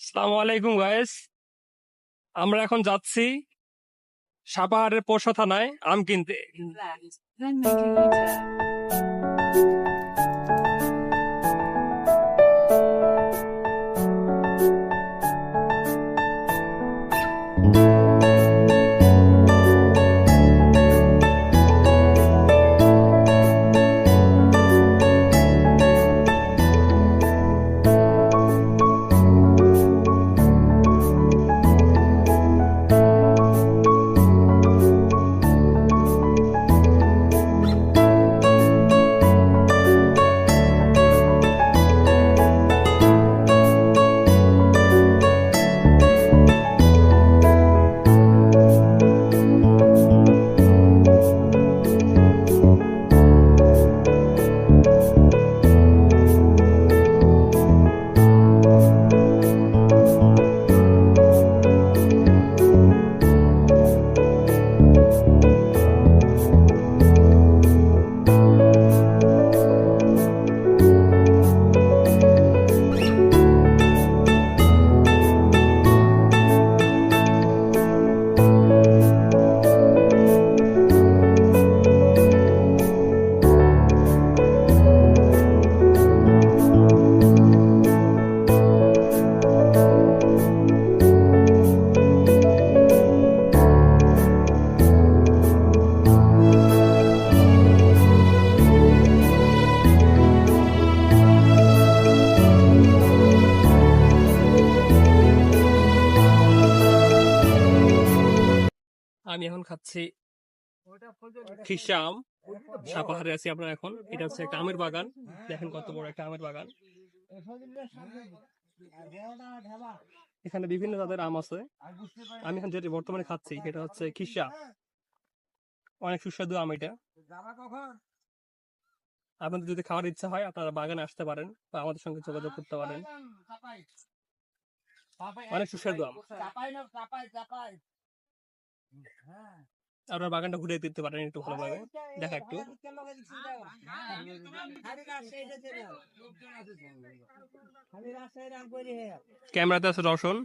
সালামু আলাইকুম গায়েস আমরা এখন যাচ্ছি সাপাহারের পোষা থানায় আম কিনতে। আমি এখন খাচ্ছি খিসা আম সাপাহারে আছি আপনারা এখন। এটা হচ্ছে একটা আমের বাগান। দেখেন কত বড় একটা আমের বাগান। এখানে বিভিন্ন জাতের আম আছে। আমি এখন যেটা বর্তমানে খাচ্ছি সেটা হচ্ছে খিসা অনেক সুস্বাদু আম এটা। আপনাদের যদি খাওয়ার ইচ্ছা হয় আপনারা বাগানে আসতে পারেন বা আমাদের সঙ্গে যোগাযোগ করতে পারেন। অনেক সুস্বাদু আম। আপনার বাগানটা ঘুরে দিতে পারেন একটু ভালোভাবে দেখা একটু। ক্যামেরাতে আছে রসন